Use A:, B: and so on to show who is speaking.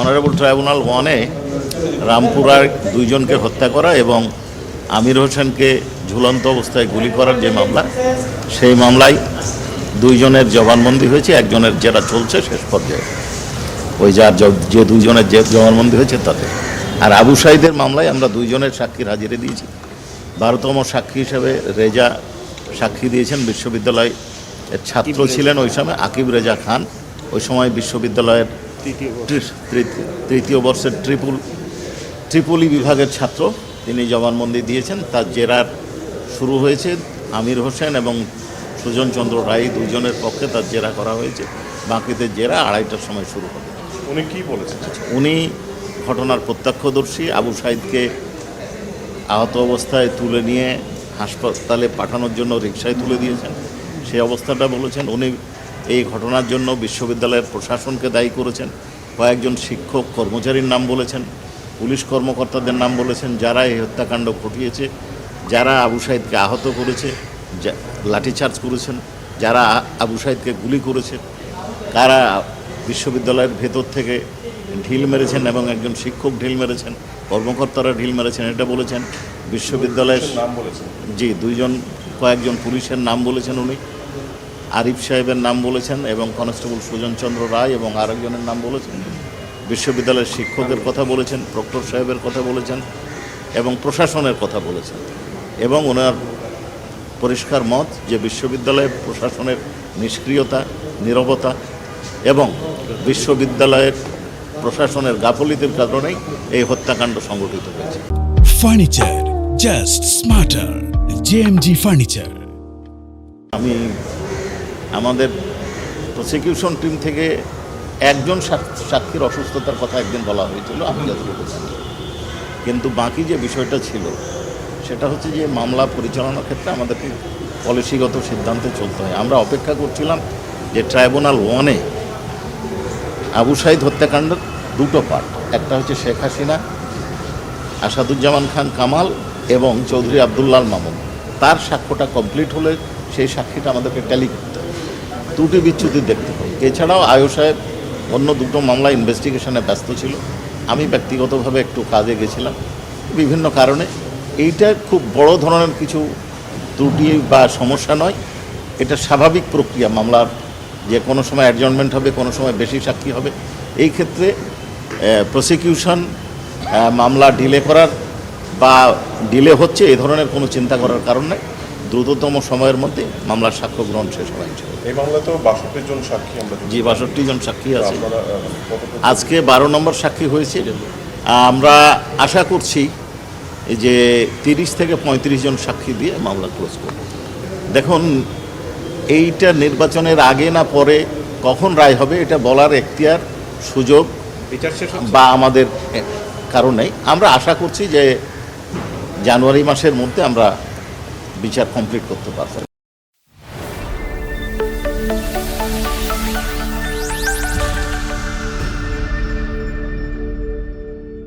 A: Honourable tribunal ওয়ানে রামপুরার দুইজনকে হত্যা করা এবং আমির হোসেনকে ঝুলন্ত অবস্থায় গুলি করার যে মামলা সেই মামলায় দুইজনের জবানবন্দি হয়েছে একজনের যেটা চলছে শেষ পর্যায়ে। ওই যার যে দুইজনের যে জবানবন্দি হয়েছে তাতে। আর আবু সাইদের মামলায় আমরা দুইজনের সাক্ষীর হাজিরে দিয়েছি। বারোতম সাক্ষী হিসেবে রেজা সাক্ষী দিয়েছেন বিশ্ববিদ্যালয় ছাত্র ছিলেন ওই সময় আকিব রেজা খান। ওই সময় বিশ্ববিদ্যালয়ের তৃতীয় বর্ষের ট্রিপুল ত্রিপলি বিভাগের ছাত্র। তিনি জবানবন্দি দিয়েছেন। তার জেরার শুরু হয়েছে আমির হোসেন এবং সুজন চন্দ্র রায় দুজনের পক্ষে তার জেরা করা হয়েছে। বাকিতে জেরা আড়াইটার সময় শুরু হবে।
B: উনি কি বলেছেন?
A: উনি ঘটনার প্রত্যক্ষদর্শী। আবু সাইদকে আহত অবস্থায় তুলে নিয়ে হাসপাতালে পাঠানোর জন্য রিক্সায় তুলে দিয়েছেন। সেই অবস্থাটা বলেছেন। উনি এই ঘটনার জন্য বিশ্ববিদ্যালয়ের প্রশাসনকে দায়ী করেছেন। কয়েকজন শিক্ষক কর্মচারীর নাম বলেছেন পুলিশ কর্মকর্তাদের নাম বলেছেন যারা এই হত্যাকাণ্ড ঘটিয়েছে যারা আবু সাইদকে আহত করেছে যা- লাঠিচার্জ করেছেন যারা আবু সাইদকে গুলি করেছে কারা বিশ্ববিদ্যালয়ের ভেতর থেকে ঢিল মেরেছেন এবং একজন শিক্ষক ঢিল মেরেছেন কর্মকর্তারা ঢিল মেরেছেন এটা বলেছেন। বিশ্ববিদ্যালয়ের
B: নাম বলেছেন।
A: জি দুইজন কয়েকজন পুলিশের নাম বলেছেন উনি। আরিফ সাহেবের নাম বলেছেন এবং কনস্টেবল সুজন চন্দ্র রায় এবং আরেকজনের নাম বলেছেন বিশ্ববিদ্যালয়ের শিক্ষকের কথা বলেছেন প্রক্টর সাহেবের কথা বলেছেন এবং প্রশাসনের কথা বলেছেন এবং ওনার পরিষ্কার মত যে বিশ্ববিদ্যালয়ের প্রশাসনের নিষ্ক্রিয়তা নীরবতা এবং বিশ্ববিদ্যালয়ের প্রশাসনের গাফলিতের কারণেই এই হত্যাকাণ্ড সংঘটিত হয়েছে
C: Furniture just smarter. JMG Furniture.
A: আমি আমাদের প্রসিকিউশন টিম থেকে একজন সাক- সাক্ষীর অসুস্থতার কথা একদিন বলা হয়েছিল আমি যতটুকু জানি কিন্তু বাকি যে বিষয়টা ছিল, সেটা হচ্ছে যে মামলা পরিচালনার ক্ষেত্রে আমাদেরকে পলিসিগত সিদ্ধান্তে চলতে হয়। আমরা অপেক্ষা করছিলাম যে ট্রাইব্যুনাল ওয়ানে আবু সাইদ হত্যাকাণ্ডের দুটো পার্ট একটা হচ্ছে শেখ হাসিনা, আসাদুজ্জামান খান কামাল এবং চৌধুরী আবদুল্লাল মামুন। তার সাক্ষ্যটা কমপ্লিট হলে সেই সাক্ষীটা আমাদেরকে ট্যালি ত্রুটি বিচ্যুতি দেখতে হবে এছাড়াও আয়ু সাহেব অন্য দুটো মামলা ইনভেস্টিগেশনে ব্যস্ত ছিল। আমি ব্যক্তিগতভাবে একটু কাজে গেছিলাম। বিভিন্ন কারণে এইটা খুব বড় ধরনের কিছু ত্রুটি বা সমস্যা নয়। এটা স্বাভাবিক প্রক্রিয়া। মামলার যে কোনো সময় অ্যাডজনমেন্ট হবে, কোনো সময় বেশি সাক্ষী হবে। এই ক্ষেত্রে প্রসিকিউশন মামলা ডিলে করার বা ডিলে হচ্ছে এ ধরনের কোনো চিন্তা করার কারণ নেই। দ্রুততম সময়ের মধ্যে মামলার সাক্ষ্য গ্রহণ শেষ ইনশাআল্লাহ।
B: এই মামলাতেও বাষট্টি জন সাক্ষী আমরা
A: জি বাষট্টি জন সাক্ষী আছে।
B: কতটুকু
A: আজকে বারো নম্বর সাক্ষী হয়েছে। আমরা আশা করছি যে তিরিশ থেকে পঁয়ত্রিশ জন সাক্ষী দিয়ে মামলা ক্লোজ করব। দেখুন এইটা নির্বাচনের আগে না পরে কখন রায় হবে এটা বলার এখতিয়ার সুযোগ বা আমাদের এ, কারণেই আমরা আশা করছি যে জানুয়ারি মাসের মধ্যে আমরা বিচার কমপ্লিট করতে পারবেন